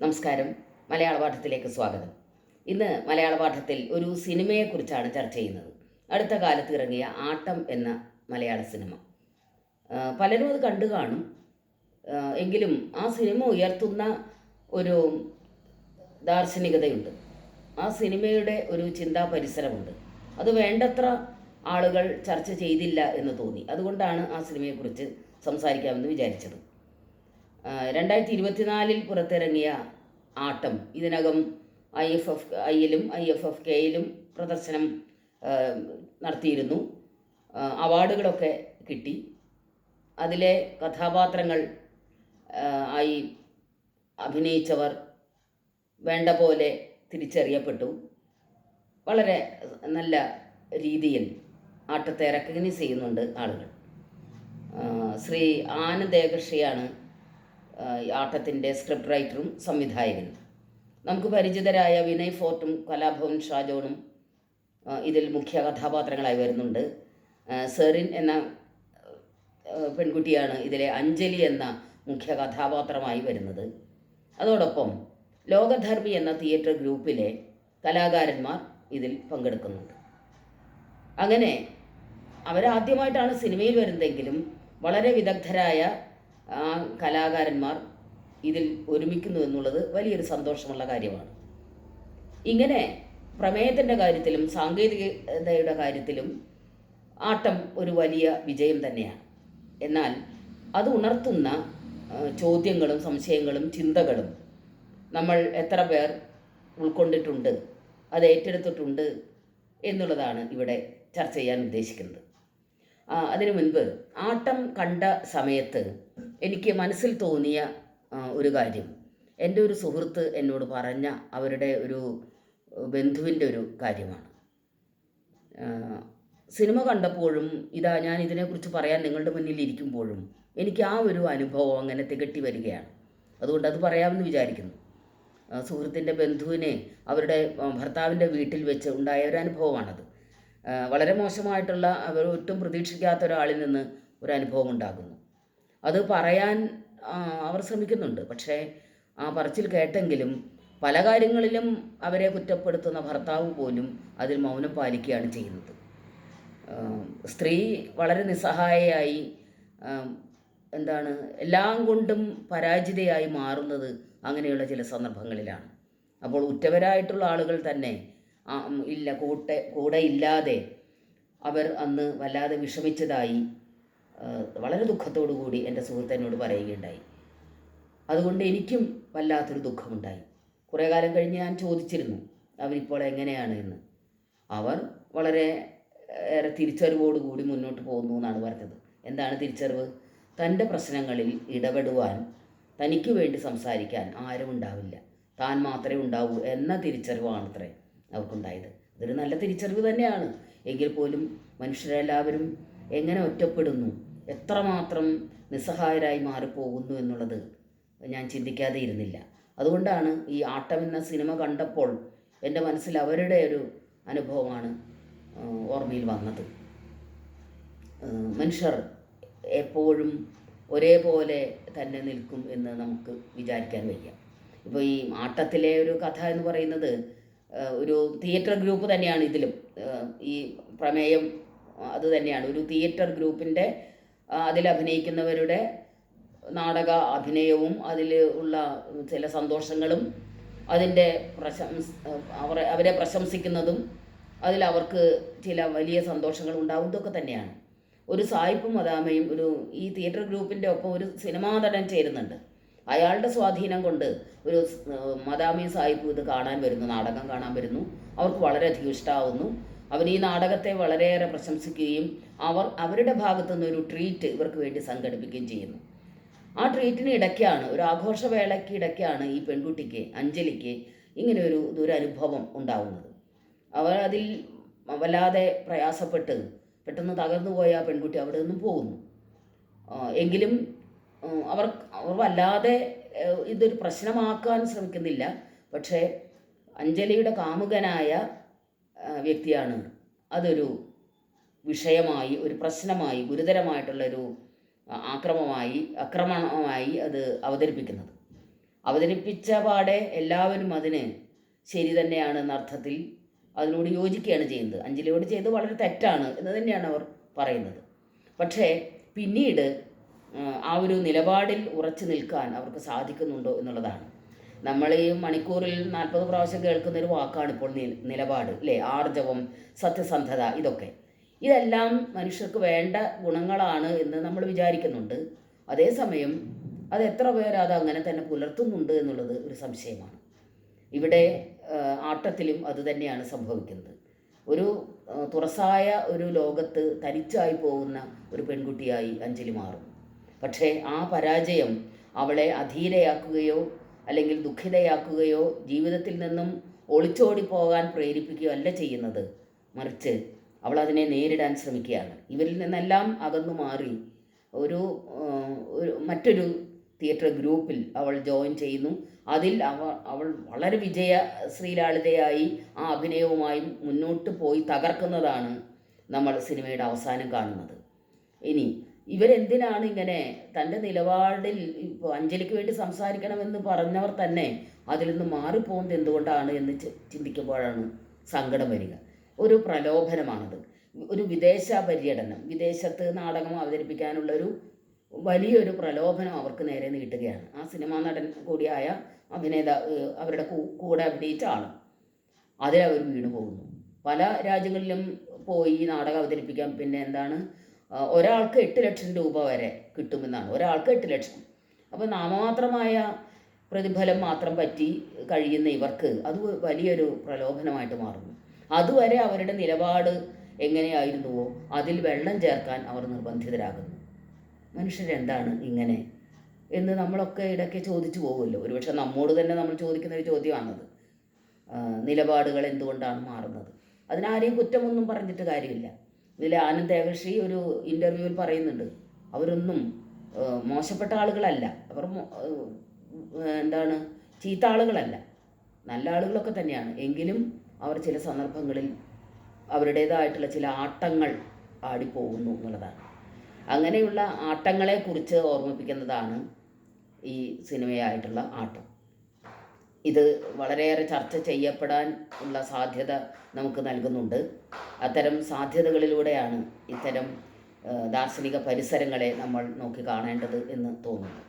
നമസ്കാരം. മലയാള പാഠത്തിലേക്ക് സ്വാഗതം. ഇന്ന് മലയാള പാഠത്തിൽ ഒരു സിനിമയെക്കുറിച്ചാണ് ചർച്ച ചെയ്യുന്നത്. അടുത്ത കാലത്ത് ഇറങ്ങിയ ആട്ടം എന്ന മലയാള സിനിമ. പലരും അത് കണ്ടു കാണും. എങ്കിലും ആ സിനിമ ഉയർത്തുന്ന ഒരു ദാർശനികതയുണ്ട്. ആ സിനിമയുടെ ഒരു ചിന്താ പരിസരമുണ്ട്. അത് വേണ്ടത്ര ആളുകൾ ചർച്ച ചെയ്തില്ല എന്ന് തോന്നി. അതുകൊണ്ടാണ് ആ സിനിമയെക്കുറിച്ച് സംസാരിക്കാമെന്ന് വിചാരിച്ചത്. രണ്ടായിരത്തി ഇരുപത്തിനാലിൽ പുറത്തിറങ്ങിയ ആട്ടം. ഇതിനകം ഐ എഫ് എഫ് ഐയിലും ഐ എഫ് എഫ് കെയിലും പ്രദർശനം നടത്തിയിരുന്നു. അവാർഡുകളൊക്കെ കിട്ടി. അതിലെ കഥാപാത്രങ്ങൾ ആയി അഭിനയിച്ചവർ വേണ്ട പോലെ തിരിച്ചറിയപ്പെട്ടു. വളരെ നല്ല രീതിയിൽ ആട്ടത്തെ റെക്കഗ്നൈസ് ചെയ്യുന്നുണ്ട് ആളുകൾ. ശ്രീ ആനന്ദ് ഏകർഷിയാണ് ആ, ഈ ആട്ടത്തിന്റെ സ്ക്രിപ്റ്റ് റൈറ്ററും സംവിധായകനും. നമുക്ക് പരിചിതരായ വിനയ് ഫോർട്ടും കലാഭവൻ ഷാജോണും ഇതിൽ മുഖ്യ കഥാപാത്രങ്ങളായി വരുന്നുണ്ട്. സെറിൻ എന്ന പെൺകുട്ടിയാണ് ഇതിലെ അഞ്ജലി എന്ന മുഖ്യ കഥാപാത്രമായി വരുന്നത്. അതോടൊപ്പം ലോകധർമ്മി എന്ന തിയേറ്റർ ഗ്രൂപ്പിലെ കലാകാരന്മാർ ഇതിൽ പങ്കെടുക്കുന്നുണ്ട്. അങ്ങനെ അവരാദ്യമായിട്ടാണ് സിനിമയിൽ വരുന്നതെങ്കിലും വളരെ വിദഗ്ധരായ ആ കലാകാരന്മാർ ഇതിൽ ഒരുമിക്കുന്നു എന്നുള്ളത് വലിയൊരു സന്തോഷമുള്ള കാര്യമാണ്. ഇങ്ങനെ പ്രമേയത്തിന്റെ കാര്യത്തിലും സാങ്കേതികതയുടെ കാര്യത്തിലും ആട്ടം ഒരു വലിയ വിജയം തന്നെയാണ്. എന്നാൽ അത് ഉണർത്തുന്ന ചോദ്യങ്ങളും സംശയങ്ങളും ചിന്തകളും നമ്മൾ എത്ര പേർ ഉൾക്കൊണ്ടിട്ടുണ്ട് അത് ഏറ്റെടുത്തിട്ടുണ്ട് എന്നുള്ളതാണ് ഇവിടെ ചർച്ച ചെയ്യാൻ ഉദ്ദേശിക്കുന്നത്. അതിനു മുൻപ് ആട്ടം കണ്ട സമയത്ത് എനിക്ക് മനസ്സിൽ തോന്നിയ ഒരു കാര്യം. എന്റെ ഒരു സുഹൃത്ത് എന്നോട് പറഞ്ഞ അവരുടെ ഒരു ബന്ധുവിന്റെ ഒരു കാര്യമാണ്. സിനിമ കണ്ടപ്പോഴും ഇതാ ഞാൻ ഇതിനെക്കുറിച്ച് പറയാൻ നിങ്ങളുടെ മുന്നിൽ ഇരിക്കുമ്പോഴും എനിക്ക് ആ ഒരു അനുഭവം അങ്ങനെ തികട്ടി വരികയാണ്. അതുകൊണ്ട് അത് പറയാമെന്ന് വിചാരിക്കുന്നു. സുഹൃത്തിന്റെ ബന്ധുവിനെ അവരുടെ ഭർത്താവിന്റെ വീട്ടിൽ വെച്ച് ഉണ്ടായ ഒരു അനുഭവമാണത്. വളരെ മോശമായിട്ടുള്ള അവർ ഒട്ടും പ്രതീക്ഷിക്കാത്ത ഒരാളിൽ നിന്ന് ഒരു അനുഭവം ഉണ്ടാകുന്നു. അത് പറയാൻ അവർ ശ്രമിക്കുന്നുണ്ട്. പക്ഷേ ആ പറച്ചിൽ കേട്ടെങ്കിലും പല കാര്യങ്ങളിലും അവരെ കുറ്റപ്പെടുത്തുന്ന ഭർത്താവ് പോലും അതിൽ മൗനം പാലിക്കുകയാണ് ചെയ്യുന്നത്. സ്ത്രീ വളരെ നിസ്സഹായയായി എന്താണ് എല്ലാം കൊണ്ടും പരാജിതയായി മാറുന്നത് അങ്ങനെയുള്ള ചില സന്ദർഭങ്ങളിലാണ്. അപ്പോൾ ഉറ്റവരായിട്ടുള്ള ആളുകൾ തന്നെ ഇല്ല കൂട്ടെ കൂടെ ഇല്ലാതെ അവർ അന്ന് വല്ലാതെ വിഷമിച്ചതായി വളരെ ദുഃഖത്തോടു കൂടി എന്റെ സുഹൃത്ത് എന്നോട് പറയുകയുണ്ടായി. അതുകൊണ്ട് എനിക്കും വല്ലാത്തൊരു ദുഃഖമുണ്ടായി. കുറേ കാലം കഴിഞ്ഞ് ഞാൻ ചോദിച്ചിരുന്നു അവരിപ്പോൾ എങ്ങനെയാണ് എന്ന്? അവർ വളരെ ഏറെ തിരിച്ചറിവോടുകൂടി മുന്നോട്ട് പോകുന്നു എന്നാണ് പറഞ്ഞത്. എന്താണ് തിരിച്ചറിവ്? തന്റെ പ്രശ്നങ്ങളിൽ ഇടപെടുവാൻ തനിക്ക് വേണ്ടി സംസാരിക്കാൻ ആരും ഉണ്ടാവില്ല. താൻ മാത്രമേ ഉണ്ടാവൂ എന്ന തിരിച്ചറിവാണത്രേ അവർക്കുണ്ടായത്. ഇതൊരു നല്ല തിരിച്ചറിവ് തന്നെയാണ്. എങ്കിൽ പോലും മനുഷ്യരെല്ലാവരും എങ്ങനെ ഒറ്റപ്പെടുന്നു? എത്രമാത്രം നിസ്സഹായരായി മാറിപ്പോകുന്നു എന്നുള്ളത് ഞാൻ ചിന്തിക്കാതെ ഇരുന്നില്ല. അതുകൊണ്ടാണ് ഈ ആട്ടം എന്ന സിനിമ കണ്ടപ്പോൾ എന്റെ മനസ്സിൽ അവരുടെ ഒരു അനുഭവമാണ് ഓർമ്മയിൽ വന്നത്. മനുഷ്യർ എപ്പോഴും ഒരേപോലെ തന്നെ നിൽക്കും എന്ന് നമുക്ക് വിചാരിക്കാൻ വയ്യ. ഇപ്പോൾ ഈ ആട്ടത്തിലെ ഒരു കഥ എന്ന് പറയുന്നത് ഒരു തിയേറ്റർ ഗ്രൂപ്പ് തന്നെയാണ് ഇതിലും ഈ പ്രമേയം അത് തന്നെയാണ് ഒരു തിയേറ്റർ ഗ്രൂപ്പിന്റെ അതിൽ അഭിനയിക്കുന്നവരുടെ നാടക അഭിനയവും അതിൽ ഉള്ള ചില സന്തോഷങ്ങളും അതിന്റെ പ്രശംസ അവരെ അവരെ പ്രശംസിക്കുന്നതും അതിൽ അവർക്ക് ചില വലിയ സന്തോഷങ്ങൾ ഉണ്ടാവുന്നതൊക്കെ തന്നെയാണ്. ഒരു സായിപ്പും അതാമയും ഒരു ഈ തിയേറ്റർ ഗ്രൂപ്പിന്റെ ഒപ്പം ഒരു സിനിമാ നടൻ ചേരുന്നുണ്ട്. അയാളുടെ സ്വാധീനം കൊണ്ട് ഒരു മദാമയും സായിപ്പും ഇത് കാണാൻ വരുന്നു നാടകം കാണാൻ വരുന്നു. അവർക്ക് വളരെയധികം ഇഷ്ടമാവുന്നു അവർ ഈ നാടകത്തെ വളരെയേറെ പ്രശംസിക്കുകയും അവർ അവരുടെ ഭാഗത്തു നിന്ന് ഒരു ട്രീറ്റ് ഇവർക്ക് വേണ്ടി സംഘടിപ്പിക്കുകയും ചെയ്യുന്നു. ആ ട്രീറ്റിന് ഇടയ്ക്കാണ് ഒരു ആഘോഷവേളയ്ക്ക് ഇടയ്ക്കാണ് ഈ പെൺകുട്ടിക്ക് അഞ്ജലിക്ക് ഇങ്ങനെ ഒരു ദുരനുഭവം ഉണ്ടാവുന്നത്. അവർ അതിൽ വല്ലാതെ പ്രയാസപ്പെട്ട് പെട്ടെന്ന് തകർന്നു പോയ ആ പെൺകുട്ടി അവിടെ നിന്നും പോകുന്നു. എങ്കിലും അവർ അവർ വല്ലാതെ ഇതൊരു പ്രശ്നമാക്കാൻ ശ്രമിക്കുന്നില്ല. പക്ഷേ അഞ്ജലിയുടെ കാമുകനായ വ്യക്തിയാണ്. അതൊരു വിഷയമായി ഒരു പ്രശ്നമായി ഗുരുതരമായിട്ടുള്ളൊരു ആക്രമമായി ആക്രമണമായി അത് അവതരിപ്പിക്കുന്നത്. അവതരിപ്പിച്ച പാടെ എല്ലാവരും അതിന് ശരി തന്നെയാണ് എന്നർത്ഥത്തിൽ അതിനോട് യോജിക്കുകയാണ് ചെയ്യുന്നത്. അഞ്ജലിയോട് ചെയ്ത് വളരെ തെറ്റാണ് എന്ന് തന്നെയാണ് അവർ പറയുന്നത്. പക്ഷേ പിന്നീട് ആ ഒരു നിലപാടിൽ ഉറച്ചു നിൽക്കാൻ അവർക്ക് സാധിക്കുന്നുണ്ടോ എന്നുള്ളതാണ്. നമ്മൾ ഈ മണിക്കൂറിൽ നാൽപ്പത് പ്രാവശ്യം കേൾക്കുന്ന ഒരു വാക്കാണ് ഇപ്പോൾ നിലപാട് അല്ലേ ആർജവം സത്യസന്ധത ഇതൊക്കെ. ഇതെല്ലാം മനുഷ്യർക്ക് വേണ്ട ഗുണങ്ങളാണ് എന്ന് നമ്മൾ വിചാരിക്കുന്നുണ്ട്. അതേസമയം അത് എത്ര പേർ അത് അങ്ങനെ തന്നെ പുലർത്തുന്നുണ്ട് എന്നുള്ളത് ഒരു സംശയമാണ്. ഇവിടെ ആട്ടത്തിലും അത് തന്നെയാണ് സംഭവിക്കുന്നത്. ഒരു തുറസായ ഒരു ലോകത്ത് തനിച്ചായി പോകുന്ന ഒരു പെൺകുട്ടിയായി അഞ്ജലി മാറും. പക്ഷേ ആ പരാജയം അവളെ അധീരയാക്കുകയോ അല്ലെങ്കിൽ ദുഃഖിതയാക്കുകയോ ജീവിതത്തിൽ നിന്നും ഒളിച്ചോടി പോകാൻ പ്രേരിപ്പിക്കുകയോ അല്ല ചെയ്യുന്നത്. മറിച്ച് അവൾ അതിനെ നേരിടാൻ ശ്രമിക്കുകയാണ്. ഇവരിൽ നിന്നെല്ലാം അകന്നു മാറി ഒരു മറ്റൊരു തിയേറ്റർ ഗ്രൂപ്പിൽ അവൾ ജോയിൻ ചെയ്യുന്നു. അതിൽ അവ അവൾ വളരെ വിജയ ശ്രീലാളിതയായി ആ അഭിനയവുമായി മുന്നോട്ട് പോയി തകർക്കുന്നതാണ് നമ്മൾ സിനിമയുടെ അവസാനം കാണുന്നത്. ഇനി ഇവരെന്തിനാണ് ഇങ്ങനെ തന്റെ നിലപാടിൽ അഞ്ജലിക്ക് വേണ്ടി സംസാരിക്കണമെന്ന് പറഞ്ഞവർ തന്നെ അതിൽ നിന്ന് മാറിപ്പോകുന്നത് എന്തുകൊണ്ടാണ് എന്ന് ചിന്തിക്കുമ്പോഴാണ് സങ്കടം വരിക. ഒരു പ്രലോഭനമാണത്. ഒരു വിദേശ പര്യടനം വിദേശത്ത് നാടകം അവതരിപ്പിക്കാനുള്ളൊരു വലിയൊരു പ്രലോഭനം അവർക്ക് നേരെ നീട്ടുകയാണ്. ആ സിനിമാ നടൻ കൂടിയായ അഭിനേത അവരുടെ കൂടെ അഭിനയിച്ച ആൾ അതിലവർ വീണു പോകുന്നു പല രാജ്യങ്ങളിലും പോയി നാടകം അവതരിപ്പിക്കാം. പിന്നെ എന്താണ്? ഒരാൾക്ക് എട്ട് ലക്ഷം രൂപ വരെ കിട്ടുമെന്നാണ്. ഒരാൾക്ക് എട്ട് ലക്ഷം. അപ്പോൾ നാമമാത്രമായ പ്രതിഫലം മാത്രം പറ്റി കഴിയുന്ന ഇവർക്ക് അത് വലിയൊരു പ്രലോഭനമായിട്ട് മാറുന്നു. അതുവരെ അവരുടെ നിലപാട് എങ്ങനെയായിരുന്നുവോ അതിൽ വെള്ളം ചേർക്കാൻ അവർ നിർബന്ധിതരാകുന്നു. മനുഷ്യരെന്താണ് ഇങ്ങനെ എന്ന് നമ്മളൊക്കെ ഇടയ്ക്ക് ചോദിച്ചു പോകുമല്ലോ. ഒരുപക്ഷെ നമ്മോട് തന്നെ നമ്മൾ ചോദിക്കുന്ന ഒരു ചോദ്യമാണത്. നിലപാടുകൾ എന്തുകൊണ്ടാണ് മാറുന്നത്? അതിനാരെയും കുറ്റമൊന്നും പറഞ്ഞിട്ട് കാര്യമില്ല. ഇതിൽ ആനന്ദ് ദേവശ്രീ ഒരു ഇന്റർവ്യൂവിൽ പറയുന്നുണ്ട്. അവരൊന്നും മോശപ്പെട്ട ആളുകളല്ല. അവർ എന്താണ് ചീത്ത ആളുകളല്ല. നല്ല ആളുകളൊക്കെ തന്നെയാണ്. എങ്കിലും അവർ ചില സന്ദർഭങ്ങളിൽ അവരുടേതായിട്ടുള്ള ചില ആട്ടങ്ങൾ ആടിപ്പോകുന്നു എന്നുള്ളതാണ്. അങ്ങനെയുള്ള ആട്ടങ്ങളെക്കുറിച്ച് ഓർമ്മിപ്പിക്കുന്നതാണ് ഈ സിനിമയായിട്ടുള്ള ആട്ടം. ഇത് വളരെയേറെ ചർച്ച ചെയ്യപ്പെടാൻ ഉള്ള സാധ്യത നമുക്ക് നൽകുന്നുണ്ട്. അത്തരം സാധ്യതകളിലൂടെയാണ് ഇത്തരം ദാർശനിക പരിസരങ്ങളെ നമ്മൾ നോക്കി കാണേണ്ടത് എന്ന് തോന്നുന്നു.